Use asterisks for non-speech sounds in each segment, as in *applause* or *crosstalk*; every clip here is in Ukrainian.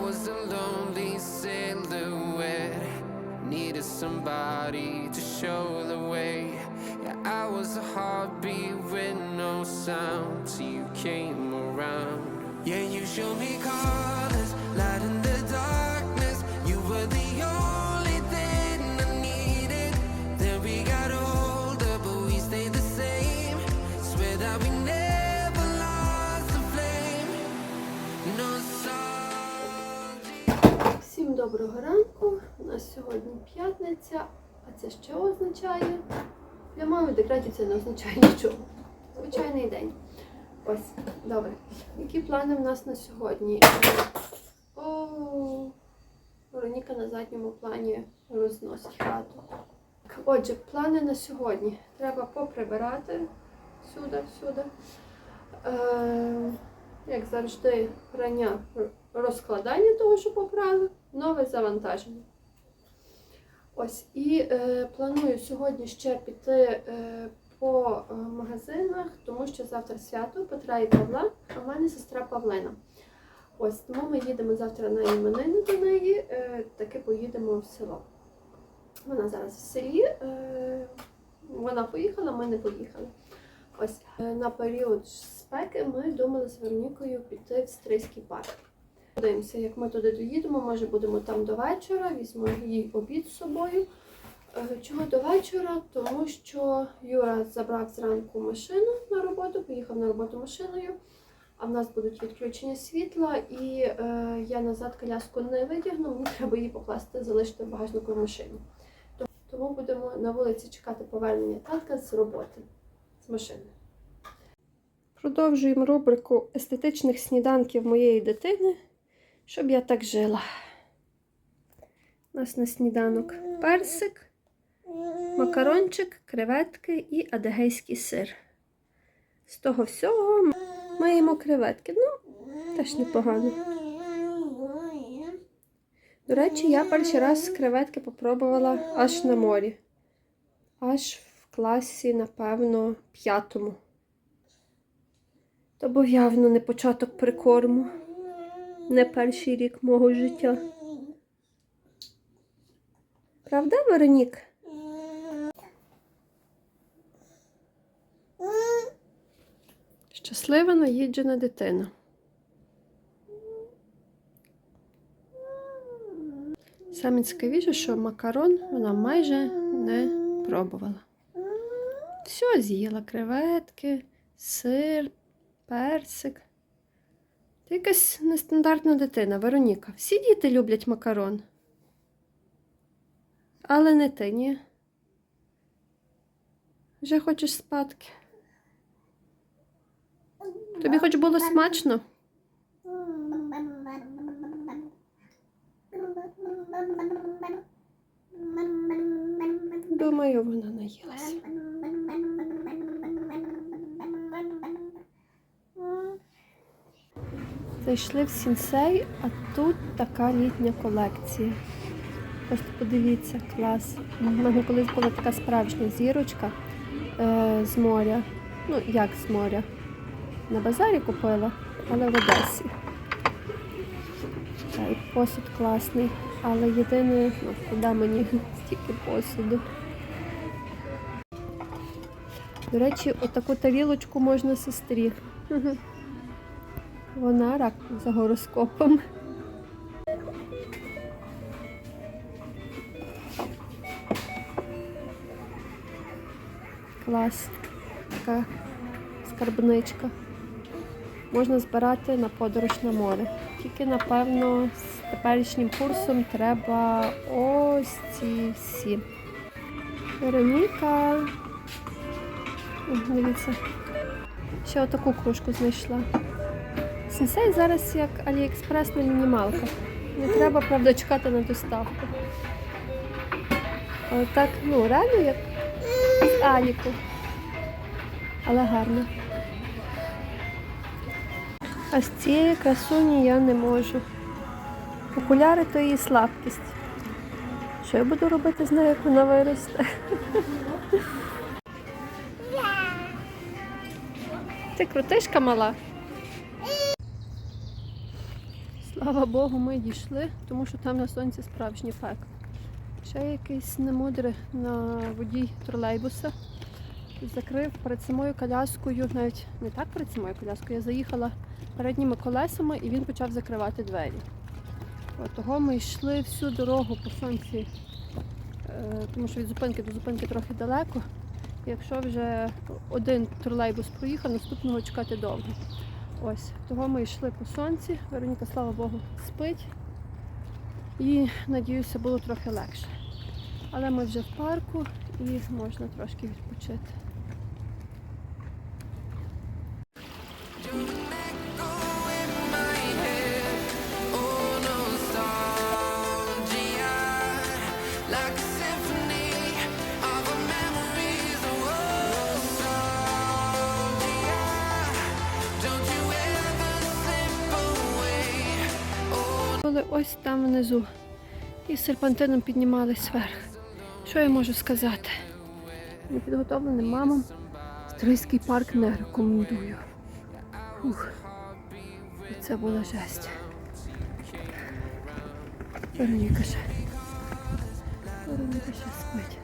was a lonely silhouette. Needed somebody to show the way. Yeah, I was a heartbeat with no sound till you came around. Yeah, you showed me colors, light in the darkness. П'ятниця, а це що означає? Для мами декреті це не означає нічого. Звичайний день. Ось, добре. Які плани в нас на сьогодні? О, Вероніка на задньому плані розносить хату. Отже, плани на сьогодні. Треба поприбирати сюди, сюди. Е, як завжди, рання розкладання того, що попрали, нове завантаження. Ось, і е, планую сьогодні ще піти е, по е, магазинах, тому що завтра свято Петра і Павла, а в мене сестра Павлина. Ось, тому ми їдемо завтра на іменини до неї, е, таки поїдемо в село. Вона зараз в селі, е, вона поїхала, ми не поїхали. Ось е, на період спеки ми думали з Веронікою піти в Стрийський парк. Подивимося, як ми туди доїдемо, може будемо там до вечора, візьму їй обід з собою. Е, Чого до вечора? Тому що Юра забрав зранку машину на роботу, поїхав на роботу машиною, а в нас будуть відключення світла, і е, я назад коляску не витягну, мені треба її покласти, залишити в багажнику в машині. Тому будемо на вулиці чекати повернення татка з роботи, з машини. Продовжуємо рубрику естетичних сніданків моєї дитини, щоб я так жила. У нас на сніданок персик, макарончик, креветки і адегейський сир. З того всього ми їмо креветки. Ну, теж непогано. До речі, я перший раз креветки попробувала аж на морі. Аж в класі, напевно, п'ятому. То був явно не початок прикорму, не перший рік мого життя. Правда, Веронік? Щаслива наїджена дитина. Саме цікавіше, що макарон вона майже не пробувала. Все з'їла креветки, сир, персик. Ти якась нестандартна дитина, Вероніка. Всі діти люблять макарон. Але не ти, ні. Вже хочеш спадки. Тобі хоч було смачно? Думаю, вона наїлася. Зайшли в сінсей, а тут така літня колекція. Просто подивіться, клас. У мене колись була така справжня зірочка е, з моря. Ну, як з моря? На базарі купила, але в Одесі. Та, і посуд класний. Але єдине, ну, куди мені *laughs* стільки посуду. До речі, отаку тарілочку можна сестрі. *laughs* Вона рак за гороскопом. Клас. Така скарбничка. Можна збирати на подорож на море. Тільки, напевно, з теперішнім курсом треба ось ці всі. Вероніка. Дивіться. Ще отаку кружку знайшла. Сенсей зараз як Аліекспрес на мінімалках. Не треба, правда, чекати на доставку. Але так, ну, реально як з Аліку. Але гарно. А з цієї красуні я не можу. Окуляри то її слабкість. Що я буду робити з нею, як вона виросте? Ти крутишка мала? Слава Богу, ми дійшли, тому що там на сонці справжній пек. Ще якийсь немудрий на водій тролейбуса закрив перед самою коляскою, навіть не так перед самою коляскою, я заїхала передніми колесами і він почав закривати двері. От того ми йшли всю дорогу по сонці, е, тому що від зупинки до зупинки трохи далеко. Якщо вже один тролейбус проїхав, наступного чекати довго. Ось, того ми йшли по сонці. Вероніка, слава Богу, спить. І надіюся, було трохи легше. Але ми вже в парку і можна трошки відпочити. Ось там внизу і серпантином піднімались вверх. Що я можу сказати? Непідготовленим мамам Стрийський парк не рекомендую. Фух. І це була жесть. Вероніка ще. Вероніка ще спить.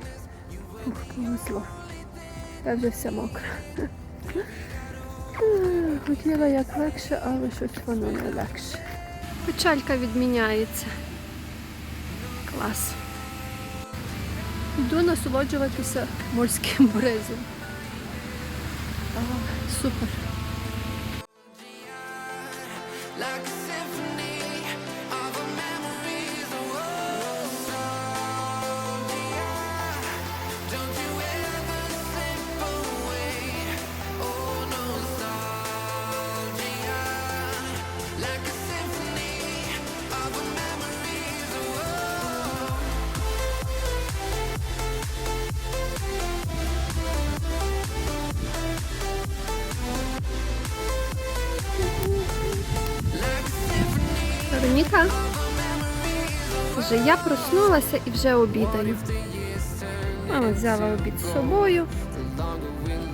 Фух, повезло. Я вже вся мокра. Хотіла як легше, але щось воно не легше. Печалька відміняється. Клас. Йду насолоджуватися морським бризом. Супер. Вероніка. Вже я проснулася і вже обідаю. Мама взяла обід з собою.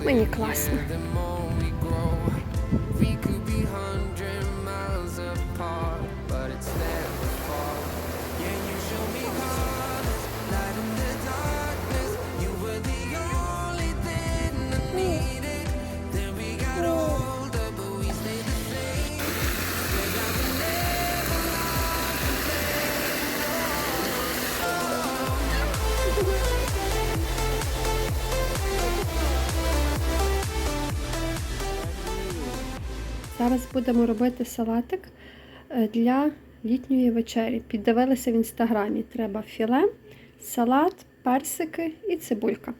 Мені класно. Зараз будемо робити салатик е, для літньої вечері. Піддивилися в інстаграмі. Треба філе, салат, персики і цибулька.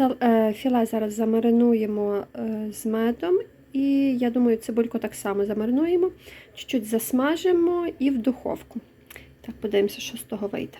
Е, Філе зараз замаринуємо е, з медом. І я думаю, цибульку так само замаринуємо, чуть-чуть засмажимо і в духовку. Так, подивимося, що з того вийде.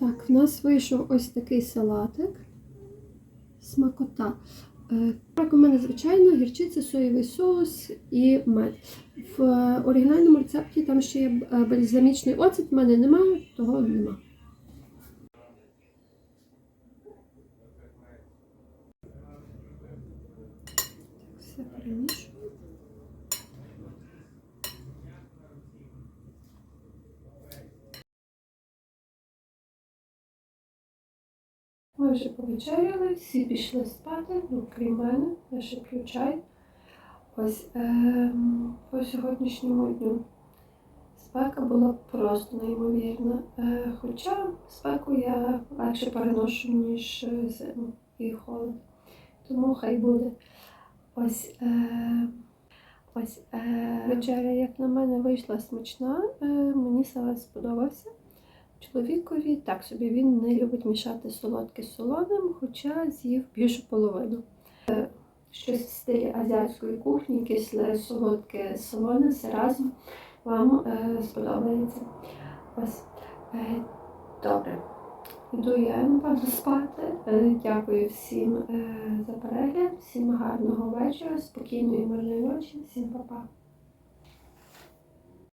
Так, в нас вийшов ось такий салатик. Смакота. Е, Так, у мене звичайно гірчиця, соєвий соус і мед. В оригінальному рецепті там ще є е, бальзамічний оцет, в мене немає, того нема. Так, все перемішую. Ми вже повечеряли, всі пішли спати, ну крім мене, я ще п'ю чай. Ось ем, по сьогоднішньому дню спека була просто неймовірна. Е, хоча спеку я легше переношу, ніж е, зиму і холод. Тому хай буде. Ось, е, ось е, вечеря, як на мене, вийшла смачна. Е, мені салат сподобався. Чоловікові так собі він не любить мішати солодке з солоним, хоча з'їв більшу половину. Е, Щось в стилі азіатської кухні, кисле, солодке, солоне, все разом. вам е, сподобається. Ось. Е, добре. Йду я напевно спати. Е, Дякую всім е, за перегляд, всім гарного вечора, спокійної мирної ночі, всім па-па.